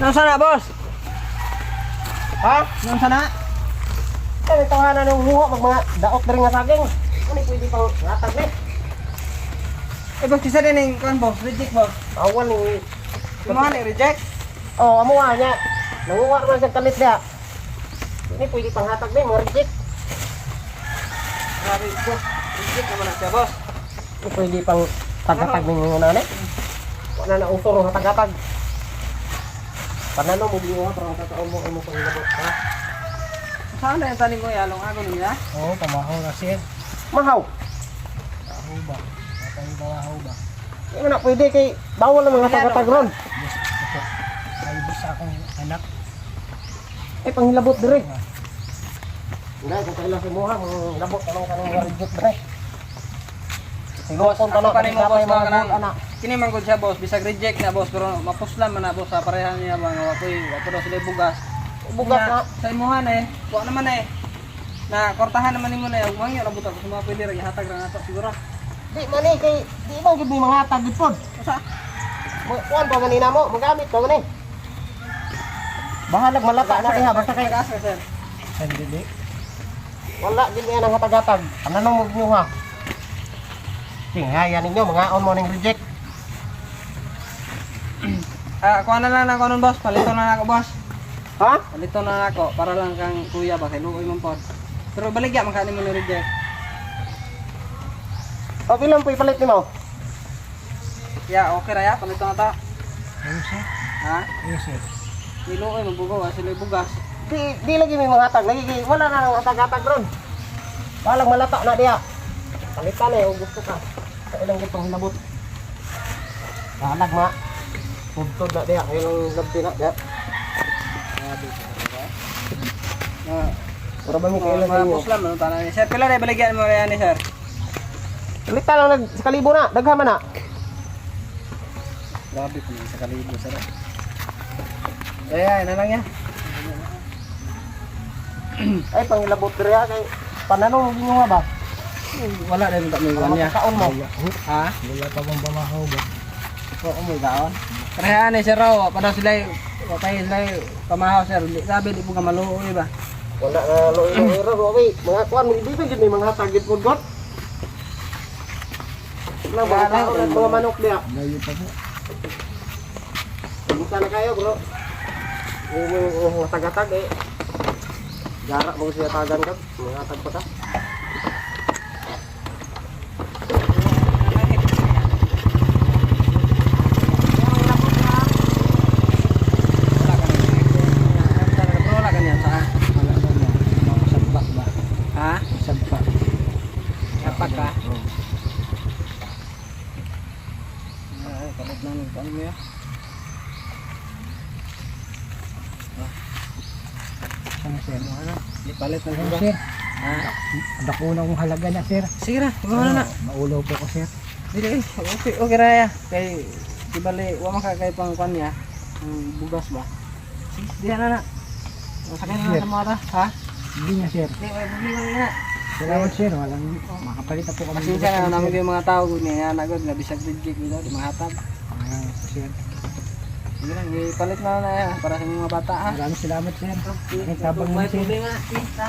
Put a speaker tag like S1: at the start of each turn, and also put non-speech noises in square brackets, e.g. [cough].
S1: Nang sana, boss?
S2: Ha?
S1: Nang sana?
S2: Kaya may tawanan ng huho, mag mga daot na rin nga saging. Ano pwede pang latag na eh.
S1: Eh, boss, kisa din yung kan, boss. Reject, boss.
S2: Awan ni...
S1: Kumahan ni reject?
S2: Oh, amo nga niya. Nanguha naman sa kalit niya. Ini pwede pang hatag na eh, mga reject.
S1: Grabe, boss. Reject naman na siya, boss.
S2: Ini pwede pang tagatag ng mga nanay. Wala na usor ng tagatag. Panalo mo biyo para matataon mo mo pang labot. Ha?
S1: Saan na yung taling ko yalong ako nila?
S3: Oo, pamahaw na sir.
S2: Mahaw.
S3: Bahaw ba? Matay bahaw ba?
S2: Hindi na pwede kay bawal ang mga tagatag ron.
S3: Yes, ito. May bisa akong anak.
S2: Eh, panghilabot dire. Hindi, kung kailan si Muha, labot ka lang kanong reject dire. Kung
S1: Ako
S2: tanong,
S1: pa boss,
S2: anak.
S1: Kini man gud siya, boss. Bisag reject na, boss. Pero mapuslan man na, boss. Sa parehan niya, mga wapoy. Wapo daw sila bugas.
S2: Bugas na.
S1: Sa imuhan eh. Kuha naman eh. Na kortahan naman nimo na yung mga rabot ako sa mga pwede rin hatag ra nato siguro.
S2: Di man eh, kay di mo gid ni mga tagid pod.
S1: Usa?
S2: Kuan pa ganina mo, magamit pa gani. Bahalag malata na diha basta kay
S1: ka.
S3: Sandili.
S2: wala gid niya nang hatag-hatag. Ano nang mo niyo ha? Tinghayan ninyo mga on mo ning reject. [clears throat]
S1: Ah, kuha na lang ako nun, boss. Palito na ako, boss.
S2: Ha?
S1: Palito na ako para lang kang kuya ba kay luoy man pod. Pero baligya man kanin mo ni reject.
S2: O bilang po ipalit nimo?
S1: Ya, okay ra ya. Palito na ta.
S3: Ayun sir.
S1: Ha?
S3: Ayun sir.
S1: Niluoy man bugaw, ah, sila bugas.
S2: Di di lagi may mga hatag, lagi wala na nang hatag-hatag ron. Balag malata na diha. Palitan eh, gusto ka. Sa ilang gitong. Balag ma. Pugtod na diha, kailang labdi na diha.
S1: Ah,
S2: Para ba mi kailan
S1: mga
S2: ninyo?
S1: puslam ano tanan ni sir. Pila na baligyan mo ra ni sir.
S2: Palitan lang nag sa kalibo na, daghan man na.
S1: Grabe po sa kalibo sir. Kaya, ina lang ya.
S2: Ay pangilabot diri ha kay pananong mo ba?
S1: Wala din ta may niya.
S2: Kaon mo.
S1: Ha?
S3: Wala pa bang pamahaw ba?
S1: Oo, may daon. Kaya ni sir raw, para sila kay sila kamahaw sir. Sabi di po ka maluoy ba?
S2: Wala na iro iro wi. Mga kuan mo ibig gid ni mga pod got. Lang mga tao at mga manok diha.
S3: Layo pa po.
S2: Buka na kayo bro. Mga tagatag eh. Jarak mo siya tagan ka. Mga tag pa ka.
S1: Wala ka niyan sa
S3: Wala ba na? Makasagpak ba?
S1: Ha?
S3: Sagpak.
S1: Sapat ka? Ay, kalad na ng pang niya.
S3: Ano sir?
S1: Ano? Di palit na
S3: Ayun
S1: ba?
S3: sir.
S1: Ha?
S3: Dako na akong halaga na sir.
S1: Sige na, gawin na.
S3: Maulaw po ko sir.
S1: Dili, eh, okay, okay ra ya. Kay di bali wa man ka kay pang kwan niya. Ang bugas ba? Sige, diha na na. Sakay na na sa mga ra, ha?
S3: Hindi na sir.
S1: Di, ay problema na.
S3: Salamat sir. Walang makapalit na po kami.
S1: Pasensya na namin yung mga tao gud niya na gud nga bisag reject dito di mahatag.
S3: Ah, sir.
S1: Sige lang, ipalit na na para sa mga bata ha.
S3: Maraming salamat sir.
S1: Sige,
S3: Tabang mo
S1: may
S3: sir.
S1: problema. Sige, ta.